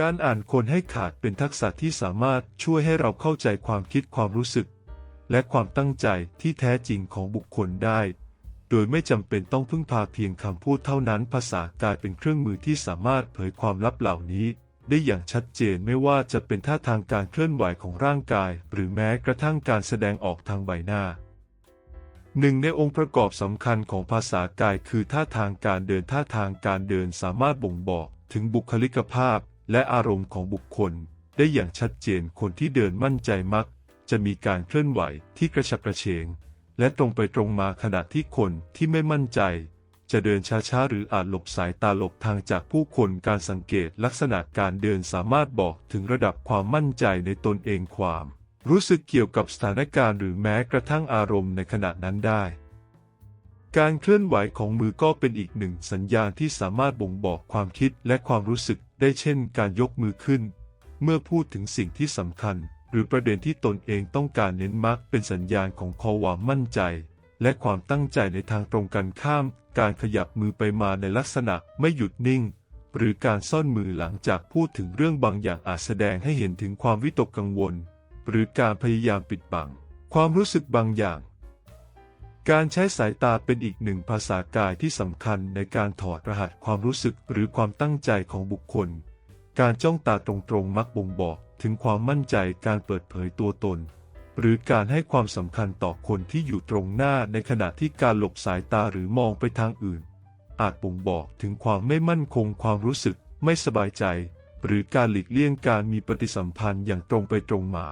การอ่านคนให้ขาดเป็นทักษะที่สามารถช่วยให้เราเข้าใจความคิดความรู้สึก และความตั้งใจที่แท้จริงของบุคคลได้ โดยไม่จำเป็นต้องพึ่งพาเพียงคำพูดเท่านั้นภาษากลายเป็นเครื่องมือที่สามารถเผยความลับเหล่านี้ ได้อย่างชัดเจนไม่ว่าจะเป็นท่าทางการเคลื่อนไหวของร่างกาย หรือแม้กระทั่งการแสดงออกทางใบหน้าหนึ่งในองค์ประกอบสำคัญของภาษากายคือท่าทางการเดินท่าทางการเดินสามารถบ่งบอกถึงบุคลิกภาพ และอารมณ์ของบุคคล ได้อย่างชัดเจนคนที่เดินมั่นใจมัก จะมีการเคลื่อนไหวที่กระฉับกระเฉง และตรงไปตรงมาขณะที่คนที่ไม่มั่นใจ จะเดินช้าๆหรืออาจหลบสายตาหลบทางจากผู้คนการสังเกตลักษณะการเดินสามารถบอกถึงระดับความมั่นใจในตนเองความ รู้สึกเกี่ยวกับสถานการณ์หรือแม้กระทั่งอารมณ์ในขณะนั้นได้ การเคลื่อนไหวของมือก็เป็นอีกหนึ่งสัญญาณที่สามารถบ่งบอกความคิดและความรู้สึกได้เช่น การยกมือขึ้น เมื่อพูดถึงสิ่งที่สำคัญ หรือประเด็นที่ตนเองต้องการเน้นมักเป็นสัญญาณของความมั่นใจ และความตั้งใจในทางตรงกันข้าม การขยับมือไปมาในลักษณะไม่หยุดนิ่ง หรือการซ่อนมือหลังจากพูดถึงเรื่องบางอย่างอาจแสดงให้เห็นถึงความวิตกกังวล หรือการพยายามปิดบัง ความรู้สึกบางอย่าง การใช้สายตาเป็นอีกหนึ่งภาษากายที่สำคัญในการถอดรหัสความรู้สึกหรือความตั้งใจของบุคคล การจ้องตาตรงๆมักบ่งบอกถึงความมั่นใจการเปิดเผยตัวตน หรือการให้ความสำคัญต่อคนที่อยู่ตรงหน้าในขณะที่การหลบสายตาหรือมองไปทางอื่น อาจบ่งบอกถึงความไม่มั่นคงความรู้สึกไม่สบายใจ หรือการหลีกเลี่ยงการมีปฏิสัมพันธ์อย่างตรงไปตรงมา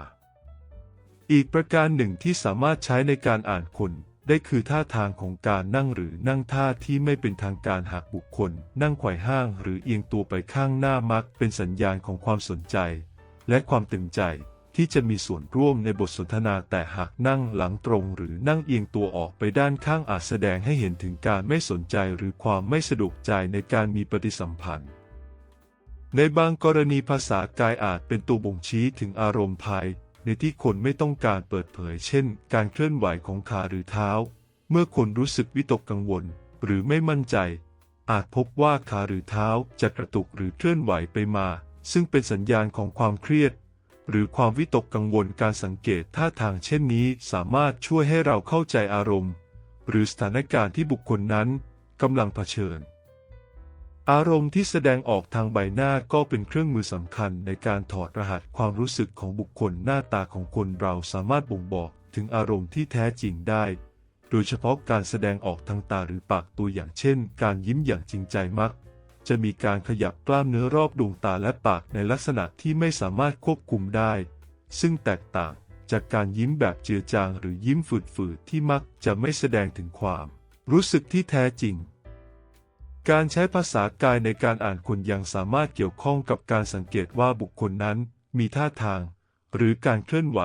อีกประการหนึ่งที่สามารถใช้ในการอ่านคน ได้คือท่าทางของการนั่งหรือนั่งท่าที่ไม่เป็นทางการหากบุคคล นั่งไขว่ห้างหรือเอียงตัวไปข้างหน้ามักเป็นสัญญาณของความสนใจ และความตึงใจที่จะมีส่วนร่วมในบทสนทนาแต่หากนั่งหลังตรง หรือนั่งเอียงตัวออกไปด้านข้างอาจแสดงให้เห็นถึงการไม่สนใจหรือความไม่สะดวกใจในการมีปฏิสัมพันธ์ ในบางกรณีภาษากายอาจเป็นตัวบ่งชี้ถึงอารมณ์ภาย ในที่คนไม่ต้องการเปิดเผย เช่น การเคลื่อนไหวของขาหรือเท้า เมื่อคนรู้สึกวิตกกังวล หรือไม่มั่นใจ อาจพบว่าขาหรือเท้าจะกระตุกหรือเคลื่อนไหวไปมา ซึ่งเป็นสัญญาณของความเครียด หรือความวิตกกังวลการสังเกตท่าทางเช่นนี้สามารถช่วยให้เราเข้าใจอารมณ์ หรือสถานการณ์ที่บุคคลนั้นกำลังเผชิญ อารมณ์ที่แสดงออกทางใบหน้าก็เป็นเครื่องมือสำคัญในการถอดรหัสความรู้สึกของบุคคลหน้าตาของคนเราสามารถบ่งบอกถึงอารมณ์ที่แท้จริงได้ โดยเฉพาะการแสดงออกทางตาหรือปากตัวอย่างเช่น การยิ้มอย่างจริงใจมัก จะมีการขยับกล้ามเนื้อรอบดวงตาและปากในลักษณะที่ไม่สามารถควบคุมได้ ซึ่งแตกต่างจากการยิ้มแบบเจือจางหรือยิ้มฝืดๆที่มักจะไม่แสดงถึงความ รู้สึกที่แท้จริง การใช้ภาษากายในการอ่านคนยังสามารถเกี่ยวข้องกับการสังเกตว่าบุคคลนั้นมีท่าทาง หรือการเคลื่อนไหว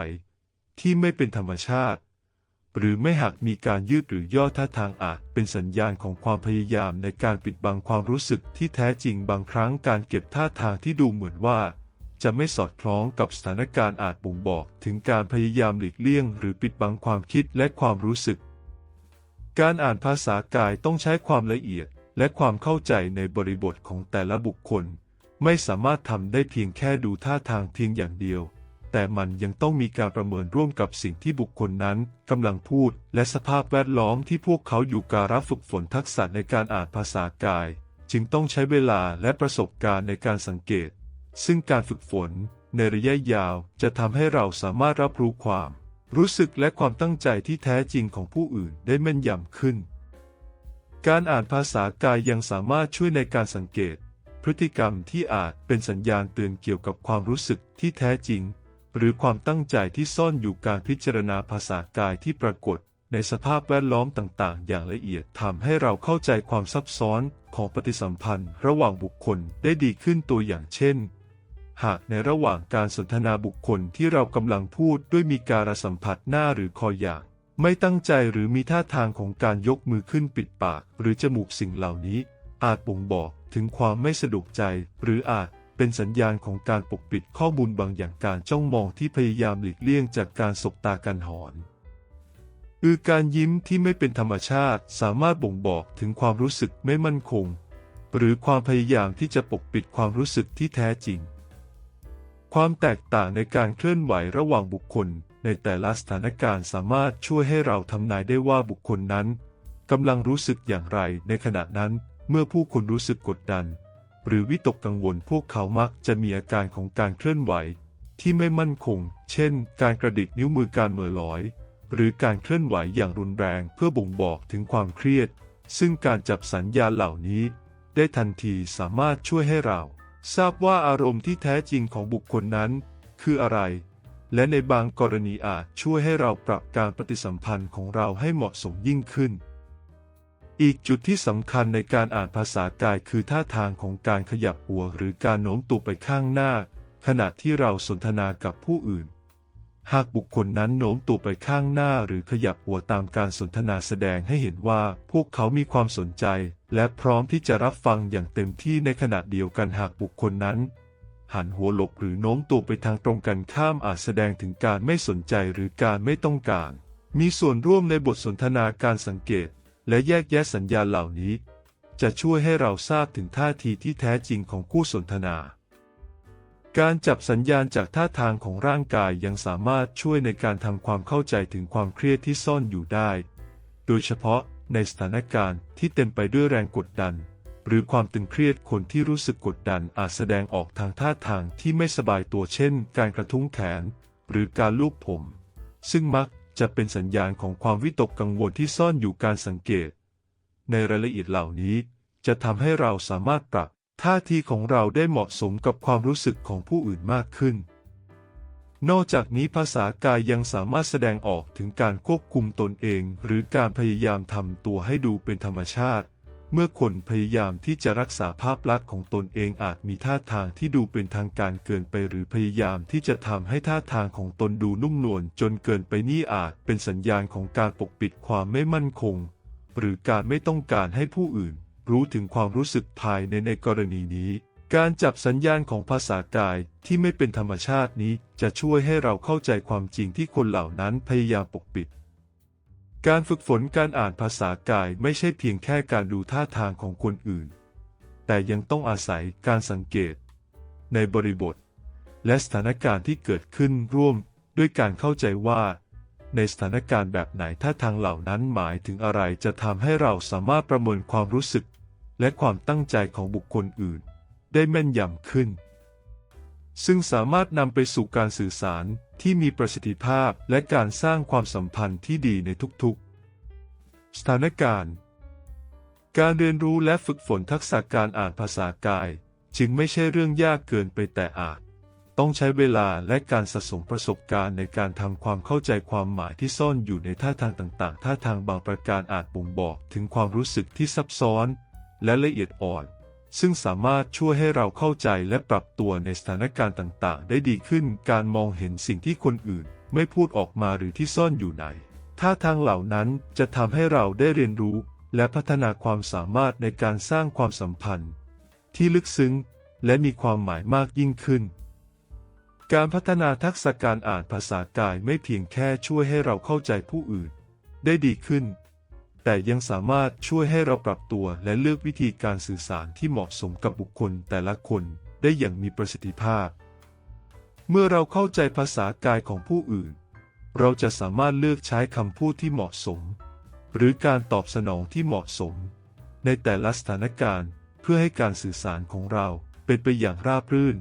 ที่ไม่เป็นธรรมชาติ หรือไม่หากมีการยืดหรือย่อท่าทางอาจเป็นสัญญาณของความพยายามในการปิดบังความรู้สึกที่แท้จริงบางครั้งการเก็บท่าทางที่ดูเหมือนว่า จะไม่สอดคล้องกับสถานการณ์อาจบ่งบอก ถึงการพยายามหลีกเลี่ยง หรือปิดบังความคิดและความรู้สึก การอ่านภาษากายต้องใช้ความละเอียด และความเข้าใจในบริบทของแต่ละบุคคล ไม่สามารถทำได้เพียงแค่ดูท่าทางเพียงอย่างเดียว แต่มันยังต้องมีการประเมินร่วมกับสิ่งที่บุคคลนั้นกำลังพูด และสภาพแวดล้อมที่พวกเขาอยู่การรับฝึกฝนทักษะในการอ่านภาษากาย จึงต้องใช้เวลาและประสบการณ์ในการสังเกต ซึ่งการฝึกฝนในระยะยาวจะทำให้เราสามารถรับรู้ความ รู้สึกและความตั้งใจที่แท้จริงของผู้อื่นได้แม่นยำขึ้น การอ่านภาษากายยังสามารถช่วยในการสังเกต พฤติกรรมที่อาจเป็นสัญญาณเตือนเกี่ยวกับความรู้สึกที่แท้จริง หรือความตั้งใจที่ซ่อนอยู่การพิจารณาภาษากายที่ปรากฏในสภาพแวดล้อมต่างๆ อย่างละเอียดทำให้เราเข้าใจความซับซ้อนของปฏิสัมพันธ์ ระหว่างบุคคลได้ดีขึ้นตัวอย่างเช่น หากในระหว่างการสนทนาบุคคลที่เรากำลังพูดด้วยมีการสัมผัสหน้าหรือคออย่าง ไม่ตั้งใจหรือมีท่าทางของการยกมือขึ้นปิดปาก หรือจมูกสิ่งเหล่านี้ อาจบ่งบอกถึงความไม่สะดวกใจ หรืออาจเป็นสัญญาณของการปกปิดข้อมูลบางอย่างการจ้องมองที่พยายามหลีกเลี่ยงจากการสบตากันหอนอือการยิ้มที่ไม่เป็นธรรมชาติสามารถบ่งบอกถึงความรู้สึกไม่มั่นคง หรือความพยายามที่จะปกปิดความรู้สึกที่แท้จริง ความแตกต่างในการเคลื่อนไหวระหว่างบุคคล ในแต่ละสถานการณ์สามารถช่วยให้เราทำนายได้ว่าบุคคลนั้นกำลังรู้สึกอย่างไรในขณะนั้นเมื่อผู้คนรู้สึกกดดัน หรือวิตกกังวลพวกเขามักจะมีอาการของการเคลื่อนไหว ที่ไม่มั่นคง เช่น การกระดิกนิ้วมือการเหม่อลอย หรือการเคลื่อนไหวอย่างรุนแรงเพื่อบ่งบอกถึงความเครียด ซึ่งการจับสัญญาณเหล่านี้ ได้ทันทีสามารถช่วยให้เรา ทราบว่าอารมณ์ที่แท้จริงของบุคคลนั้น คืออะไร และในบางกรณีอาจช่วยให้เราปรับการปฏิสัมพันธ์ของเราให้เหมาะสมยิ่งขึ้น อีกจุดที่สำคัญในการอ่านภาษากายคือท่าทางของการขยับหัวหรือการโน้มตัวไปข้างหน้า ขณะที่เราสนทนากับผู้อื่น หากบุคคลนั้นโน้มตัวไปข้างหน้าหรือขยับหัวตามการสนทนาแสดงให้เห็นว่าพวกเขามีความสนใจ และพร้อมที่จะรับฟังอย่างเต็มที่ในขณะเดียวกันหากบุคคลนั้น หันหัวหลบหรือโน้มตัวไปทางตรงกันข้ามอาจแสดงถึงการไม่สนใจหรือการไม่ต้องการ มีส่วนร่วมในบทสนทนาการสังเกต และแยกแยะสัญญาณเหล่านี้ จะช่วยให้เราทราบถึงท่าทีที่แท้จริงของคู่สนทนา การจับสัญญาณจากท่าทางของร่างกายยังสามารถช่วยในการทำความเข้าใจถึงความเครียดที่ซ่อนอยู่ได้ โดยเฉพาะในสถานการณ์ที่เต็มไปด้วยแรงกดดัน หรือความตึงเครียดคนที่รู้สึกกดดันอาจแสดงออกทางท่าทางที่ไม่สบายตัวเช่น การกระทุ้งแขน หรือการลูบผม ซึ่งมักจะเป็นสัญญาณของความวิตกกังวลที่ซ่อนอยู่การสังเกต ในรายละเอียดเหล่านี้ จะทำให้เราสามารถปรับท่าทีของเราได้เหมาะสมกับความรู้สึกของผู้อื่นมากขึ้น นอกจากนี้ภาษากายยังสามารถแสดงออกถึงการควบคุมตนเอง หรือการพยายามทำตัวให้ดูเป็นธรรมชาติ เมื่อคนพยายามที่จะรักษาภาพลักษณ์ของตนเองอาจมีท่าทางที่ดูเป็นทางการเกินไปหรือพยายามที่จะทำให้ท่าทางของตนดูนุ่มนวลจนเกินไปนี่อาจเป็นสัญญาณของการปกปิดความไม่มั่นคง หรือการไม่ต้องการให้ผู้อื่น รู้ถึงความรู้สึกภายในในกรณีนี้ การจับสัญญาณของภาษากายที่ไม่เป็นธรรมชาตินี้จะช่วยให้เราเข้าใจความจริงที่คนเหล่านั้นพยายามปกปิด การฝึกฝนการอ่านภาษากายไม่ใช่เพียงแค่การดูท่าทางของคนอื่น แต่ยังต้องอาศัยการสังเกต ในบริบท และสถานการณ์ที่เกิดขึ้นร่วมด้วยการเข้าใจว่า ในสถานการณ์แบบไหนท่าทางเหล่านั้นหมายถึงอะไรจะทำให้เราสามารถประเมินความรู้สึก และความตั้งใจของบุคคลอื่น ได้แม่นยำขึ้น ซึ่งสามารถนำไปสู่การสื่อสารที่มีประสิทธิภาพและการสร้างความสัมพันธ์ที่ดีในทุกๆ สถานการณ์ การเรียนรู้และฝึกฝนทักษะการอ่านภาษากาย จึงไม่ใช่เรื่องยากเกินไปแต่อาจ ต้องใช้เวลาและการสะสมประสบการณ์ในการทำความเข้าใจความหมายที่ซ่อนอยู่ในท่าทางต่างๆ ท่าทางบางประการอาจบ่งบอกถึงความรู้สึกที่ซับซ้อน และละเอียดอ่อน ซึ่งสามารถช่วยให้เราเข้าใจและปรับตัวในสถานการณ์ต่าง ๆ ได้ดีขึ้น การมองเห็นสิ่งที่คนอื่น ไม่พูดออกมาหรือที่ซ่อนอยู่ในท่าทางเหล่านั้นจะทำให้เราได้เรียนรู้ และพัฒนาความสามารถในการสร้างความสัมพันธ์ ที่ลึกซึ้ง และมีความหมายมากยิ่งขึ้น การพัฒนาทักษะการอ่านภาษากายไม่เพียงแค่ช่วยให้เราเข้าใจผู้อื่น ได้ดีขึ้น แต่ยังสามารถช่วยให้เราปรับตัวและเลือกวิธีการสื่อสารที่เหมาะสมกับบุคคลแต่ละคนได้อย่างมีประสิทธิภาพ เมื่อเราเข้าใจภาษากายของผู้อื่น เราจะสามารถเลือกใช้คำพูดที่เหมาะสม หรือการตอบสนองที่เหมาะสม ในแต่ละสถานการณ์เพื่อให้การสื่อสารของเราเป็นไปอย่างราบรื่น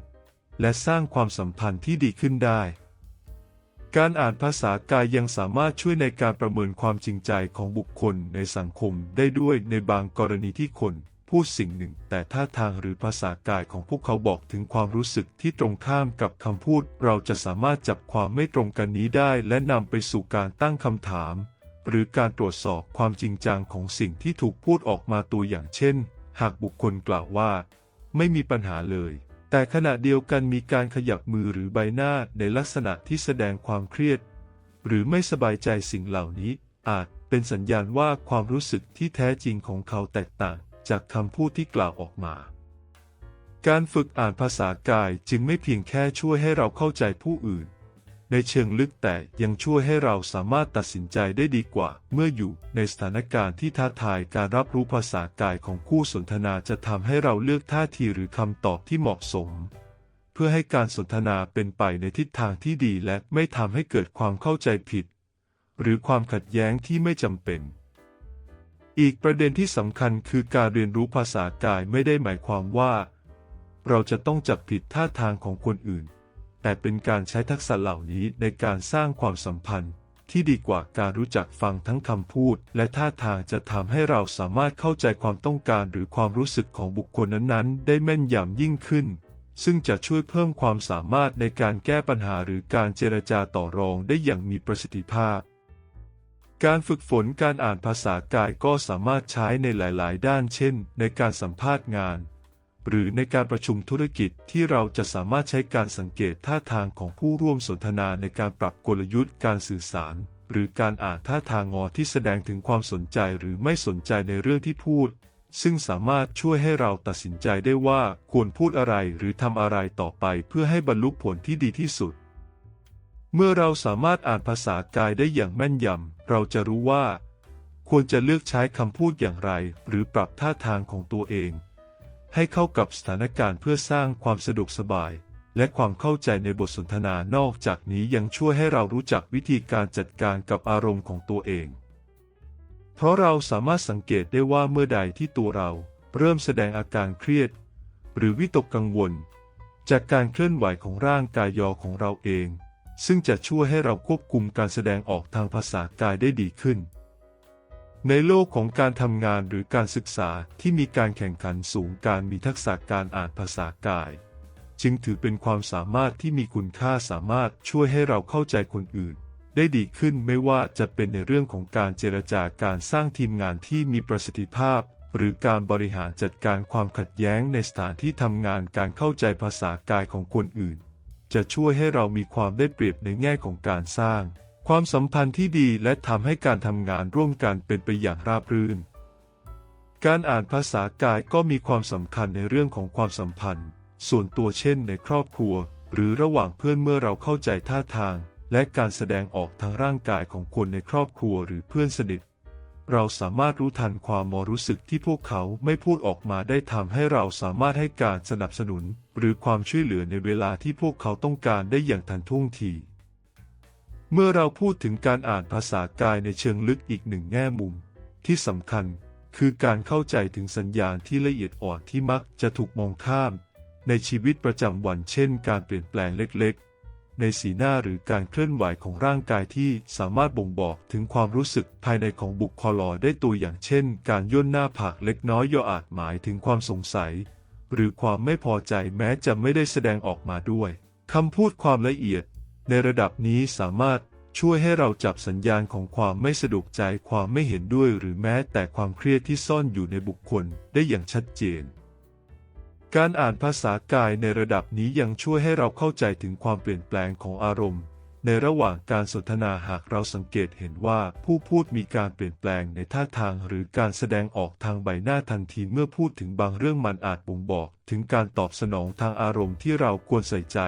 และสร้างความสัมพันธ์ที่ดีขึ้นได้ การอ่านภาษากายยังสามารถช่วยในการประเมินความจริงใจของบุคคลในสังคมได้ด้วยในบางกรณีที่คนพูดสิ่งหนึ่ง แต่ท่าทางหรือภาษากายของพวกเขาบอกถึงความรู้สึกที่ตรงข้ามกับคำพูด เราจะสามารถจับความไม่ตรงกันนี้ได้ และนำไปสู่การตั้งคำถาม หรือการตรวจสอบความจริงจังของสิ่งที่ถูกพูดออกมาตัวอย่างเช่น หากบุคคลกล่าวว่า ไม่มีปัญหาเลย แต่ขณะเดียวกันมีการขยับมือหรือใบหน้าในลักษณะที่แสดงความเครียด หรือไม่สบายใจสิ่งเหล่านี้ อาจเป็นสัญญาณว่าความรู้สึกที่แท้จริงของเขาแตกต่างจากคำพูดที่กล่าวออกมา การฝึกอ่านภาษากายจึงไม่เพียงแค่ช่วยให้เราเข้าใจผู้อื่น ในเชิงลึกแต่ยังช่วยให้เราสามารถตัดสินใจได้ดีกว่า เมื่ออยู่ในสถานการณ์ที่ท้าทายการรับรู้ภาษากายของคู่สนทนาจะทำให้เราเลือกท่าทีหรือคำตอบที่เหมาะสม เพื่อให้การสนทนาเป็นไปในทิศทางที่ดีและไม่ทำให้เกิดความเข้าใจผิด หรือความขัดแย้งที่ไม่จำเป็น อีกประเด็นที่สำคัญคือการเรียนรู้ภาษากายไม่ได้หมายความว่า เราจะต้องจับผิดท่าทางของคนอื่น แต่เป็นการใช้ทักษะเหล่านี้ในการสร้างความสัมพันธ์ ที่ดีกว่าการรู้จักฟังทั้งคำพูด และท่าทางจะทำให้เราสามารถเข้าใจความต้องการหรือความรู้สึกของบุคคลนั้นๆ ได้แม่นยำยิ่งขึ้น ซึ่งจะช่วยเพิ่มความสามารถในการแก้ปัญหาหรือการเจรจาต่อรองได้อย่างมีประสิทธิภาพการฝึกฝนการอ่านภาษากายก็สามารถใช้ในหลาย ๆ ด้านเช่น ในการสัมภาษณ์งาน หรือในการประชุมธุรกิจที่เราจะสามารถใช้การสังเกตท่าทางของผู้ร่วมสนทนาในการปรับกลยุทธ์การสื่อสาร หรือการอ่านท่าทางงอที่แสดงถึงความสนใจหรือไม่สนใจในเรื่องที่พูด ซึ่งสามารถช่วยให้เราตัดสินใจได้ว่าควรพูดอะไรหรือทำอะไรต่อไปเพื่อให้บรรลุผลที่ดีที่สุด เมื่อเราสามารถอ่านภาษากายได้อย่างแม่นยำเราจะรู้ว่า ควรจะเลือกใช้คำพูดอย่างไร หรือปรับท่าทางของตัวเอง ให้เข้ากับสถานการณ์เพื่อสร้างความสะดวกสบาย และความเข้าใจในบทสนทนานอกจากนี้ยังช่วยให้เรารู้จักวิธีการจัดการกับอารมณ์ของตัวเอง เพราะเราสามารถสังเกตได้ว่าเมื่อใดที่ตัวเราเริ่มแสดงอาการเครียด หรือวิตกกังวล จากการเคลื่อนไหวของร่างกายยอของเราเอง ซึ่งจะช่วยให้เราควบคุมการแสดงออกทางภาษากายได้ดีขึ้น ในโลกของการทำงานหรือการศึกษาที่มีการแข่งขันสูงการมีทักษะการอ่านภาษากาย จึงถือเป็นความสามารถที่มีคุณค่าสามารถช่วยให้เราเข้าใจคนอื่น ได้ดีขึ้นไม่ว่าจะเป็นในเรื่องของการเจรจาการสร้างทีมงานที่มีประสิทธิภาพ หรือการบริหารจัดการความขัดแย้งในสถานที่ทำงานการเข้าใจภาษากายของคนอื่น จะช่วยให้เรามีความได้เปรียบในแง่ของการสร้าง ความสัมพันธ์ที่ดีและทำให้การทำงานร่วมกันเป็นไปอย่างราบรื่น การอ่านภาษากายก็มีความสำคัญในเรื่องของความสัมพันธ์ ส่วนตัวเช่นในครอบครัว หรือระหว่างเพื่อนเมื่อเราเข้าใจท่าทาง และการแสดงออกทางร่างกายของคนในครอบครัวหรือเพื่อนสนิท เราสามารถรู้ทันความมรู้สึกที่พวกเขาไม่พูดออกมาได้ทำให้เราสามารถให้การสนับสนุน หรือความช่วยเหลือในเวลาที่พวกเขาต้องการได้อย่างทันท่วงที เมื่อเราพูดถึงการอ่านภาษากายในเชิงลึกอีกหนึ่งแง่มุม ที่สำคัญคือการเข้าใจถึงสัญญาณที่ละเอียดอ่อนที่มักจะถูกมองข้าม ในชีวิตประจำวันเช่น การเปลี่ยนแปลงเล็กๆ ในสีหน้าหรือการเคลื่อนไหวของร่างกายที่สามารถบ่งบอกถึงความรู้สึกภายในของบุคคลได้ตัวอย่างเช่น การย่นหน้าผากเล็กน้อยย่ออาจหมายถึงความสงสัย หรือความไม่พอใจแม้จะไม่ได้แสดงออกมาด้วยคำพูดความละเอียด ในระดับนี้สามารถช่วยให้เราจับสัญญาณของความไม่สะดวกใจความไม่เห็นด้วยหรือแม้แต่ความเครียดที่ซ่อนอยู่ในบุคคลได้อย่างชัดเจน การอ่านภาษากายในระดับนี้ยังช่วยให้เราเข้าใจถึงความเปลี่ยนแปลงของอารมณ์ ในระหว่างการสนทนาหากเราสังเกตเห็นว่าผู้พูดมีการเปลี่ยนแปลงในท่าทางหรือการแสดงออกทางใบหน้าทันทีเมื่อพูดถึงบางเรื่องมันอาจบ่งบอก ถึงการตอบสนองทางอารมณ์ที่เราควรใส่ใจ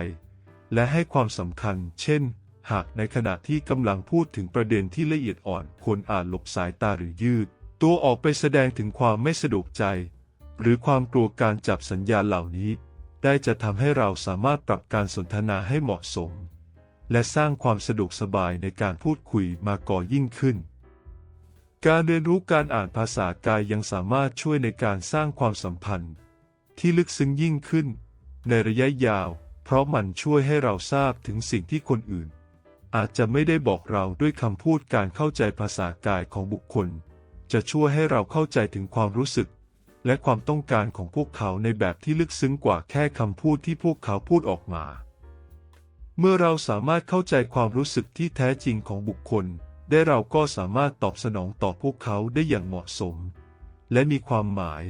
และให้ความสำคัญ เช่น หากในขณะที่กำลังพูดถึงประเด็นที่ละเอียดอ่อน ควรอาจหลบสายตาหรือยืด ตัวออกไปแสดงถึงความไม่สะดวกใจ หรือความกลัวการจับสัญญาณเหล่านี้ ได้จะทำให้เราสามารถปรับการสนทนาให้เหมาะสม และสร้างความสะดวกสบายในการพูดคุยมาก่อยิ่งขึ้นการเรียนรู้การอ่านภาษากายยังสามารถช่วยในการสร้างความสัมพันธ์ ที่ลึกซึ้งยิ่งขึ้น ในระยะยาว เพราะมันช่วยให้เราทราบถึงสิ่งที่คนอื่น อาจจะไม่ได้บอกเราด้วยคำพูดการเข้าใจภาษากายของบุคคล จะช่วยให้เราเข้าใจถึงความรู้สึก และความต้องการของพวกเขาในแบบที่ลึกซึ้งกว่าแค่คำพูดที่พวกเขาพูดออกมา เมื่อเราสามารถเข้าใจความรู้สึกที่แท้จริงของบุคคล ได้เราก็สามารถตอบสนองต่อพวกเขาได้อย่างเหมาะสม และมีความหมาย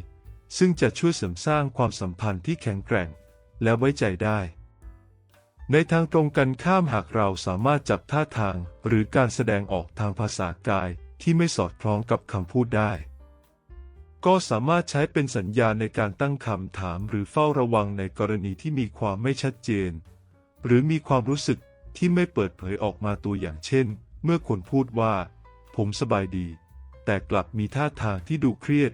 ซึ่งจะช่วยเสริมสร้างความสัมพันธ์ที่แข็งแกร่ง และไว้ใจได้ ในทางตรงกันข้ามหากเราสามารถจับท่าทางหรือการแสดงออกทางภาษากายที่ไม่สอดคล้องกับคำพูดได้ ก็สามารถใช้เป็นสัญญาณในการตั้งคำถามหรือเฝ้าระวังในกรณีที่มีความไม่ชัดเจน หรือมีความรู้สึกที่ไม่เปิดเผยออกมาตัวอย่างเช่น เมื่อคนพูดว่า ผมสบายดี แต่กลับมีท่าทางที่ดูเครียด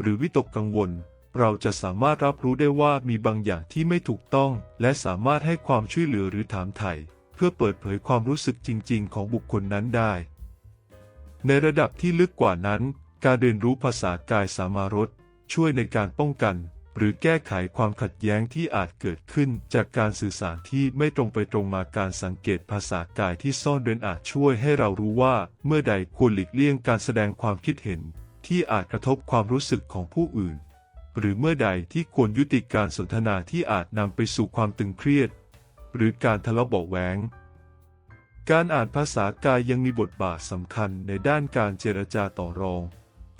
หรือวิตกกังวล เราจะสามารถรับรู้ได้ว่ามีบางอย่างที่ไม่ถูกต้อง และสามารถให้ความช่วยเหลือหรือถามไถ่เพื่อเปิดเผยความรู้สึกจริง ๆ ของบุคคลนั้นได้ ในระดับที่ลึกกว่านั้น การเรียนรู้ภาษากายสามารถช่วยในการป้องกัน หรือแก้ไขความขัดแย้งที่อาจเกิดขึ้น จากการสื่อสารที่ไม่ตรงไปตรงมาการสังเกตภาษากายที่ซ่อนเร้นอาจช่วยให้เรารู้ว่า เมื่อใดควรหลีกเลี่ยงการแสดงความคิดเห็น ที่อาจกระทบความรู้สึกของผู้อื่น หรือเมื่อใดที่ควรยุติการสนทนาที่อาจนำไปสู่ความตึงเครียด หรือการทะเลาะเบาะแหวงการอ่านภาษากายยังมีบทบาทสำคัญในด้านการเจรจาต่อรอง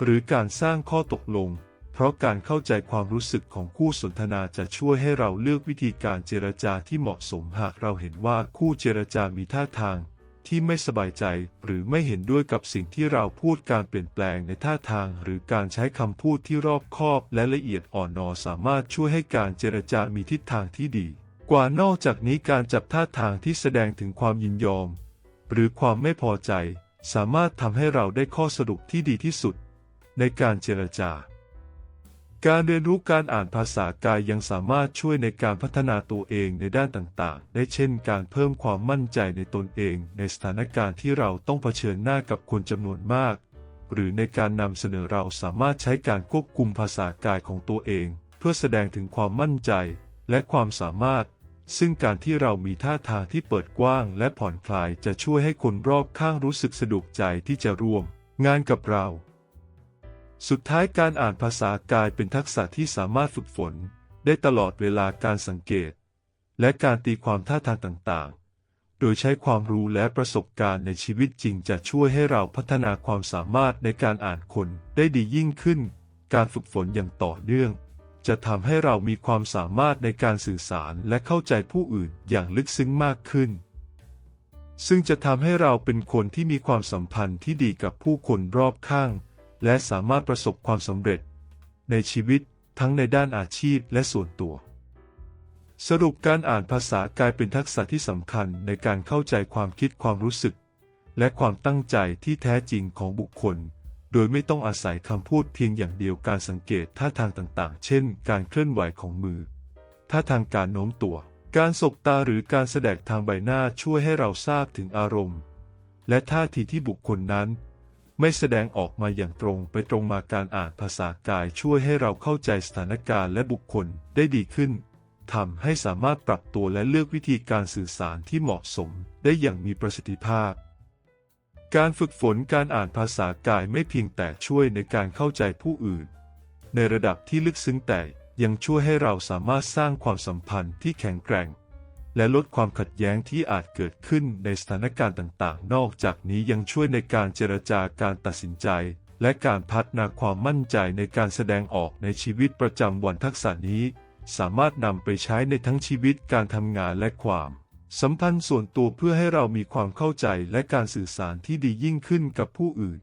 หรือการสร้างข้อตกลง เพราะการเข้าใจความรู้สึกของคู่สนทนาจะช่วยให้เราเลือกวิธีการเจรจาที่เหมาะสมหากเราเห็นว่าคู่เจรจามีท่าทาง ที่ไม่สบายใจหรือไม่เห็นด้วยกับสิ่งที่เราพูดการเปลี่ยนแปลงในท่าทาง หรือการใช้คำพูดที่รอบคอบและละเอียดอ่อนนอสามารถช่วยให้การเจรจามีทิศทางที่ดี กว่านอกจากนี้การจับท่าทางที่แสดงถึงความยินยอม หรือความไม่พอใจ สามารถทำให้เราได้ข้อสรุปที่ดีที่สุด ในการเจรจา การเรียนรู้การอ่านภาษากายยังสามารถช่วยในการพัฒนาตัวเองในด้านต่างๆ ได้เช่นการเพิ่มความมั่นใจในตนเองในสถานการณ์ที่เราต้องเผชิญหน้ากับคนจำนวนมาก หรือในการนำเสนอเราสามารถใช้การควบคุมภาษากายของตัวเอง เพื่อแสดงถึงความมั่นใจและความสามารถ ซึ่งการที่เรามีท่าทางที่เปิดกว้างและผ่อนคลายจะช่วยให้คนรอบข้างรู้สึกสะดวกใจที่จะร่วม งานกับเรา สุดท้ายการอ่านภาษากายเป็นทักษะที่สามารถฝึกฝน ได้ตลอดเวลาการสังเกต และการตีความท่าทางต่างๆ โดยใช้ความรู้และประสบการณ์ในชีวิตจริงจะช่วยให้เราพัฒนาความสามารถในการอ่านคนได้ดียิ่งขึ้น การฝึกฝนอย่างต่อเนื่อง จะทำให้เรามีความสามารถในการสื่อสารและเข้าใจผู้อื่นอย่างลึกซึ้งมากขึ้น ซึ่งจะทำให้เราเป็นคนที่มีความสัมพันธ์ที่ดีกับผู้คนรอบข้าง และสามารถประสบความสำเร็จ ในชีวิตทั้งในด้านอาชีพและส่วนตัว สรุปการอ่านภาษากลายเป็นทักษะที่สำคัญในการเข้าใจความคิดความรู้สึก และความตั้งใจที่แท้จริงของบุคคล โดยไม่ต้องอาศัยคำพูดเพียงอย่างเดียวการสังเกตท่าทางต่างๆ เช่น การเคลื่อนไหวของมือท่าทางการโน้มตัว การสบตาหรือการแสดงทางใบหน้าช่วยให้เราทราบถึงอารมณ์ และท่าทีที่บุคคลนั้น ไม่แสดงออกมาอย่างตรงไปตรงมาการอ่านภาษากายช่วยให้เราเข้าใจสถานการณ์และบุคคลได้ดีขึ้นทำให้สามารถปรับตัวและเลือกวิธีการสื่อสารที่เหมาะสมได้อย่างมีประสิทธิภาพ การฝึกฝนการอ่านภาษากายไม่เพียงแต่ช่วยในการเข้าใจผู้อื่น ในระดับที่ลึกซึ้งแต่ยังช่วยให้เราสามารถสร้างความสัมพันธ์ที่แข็งแกร่ง และลดความขัดแย้งที่อาจเกิดขึ้นในสถานการณ์ต่างๆ นอกจากนี้ยังช่วยในการเจรจาการตัดสินใจ และการพัฒนาความมั่นใจในการแสดงออกในชีวิตประจำวันทักษะนี้ สามารถนำไปใช้ในทั้งชีวิตการทำงานและความ สัมพันธ์ส่วนตัวเพื่อให้เรามีความเข้าใจและการสื่อสารที่ดียิ่งขึ้นกับผู้อื่น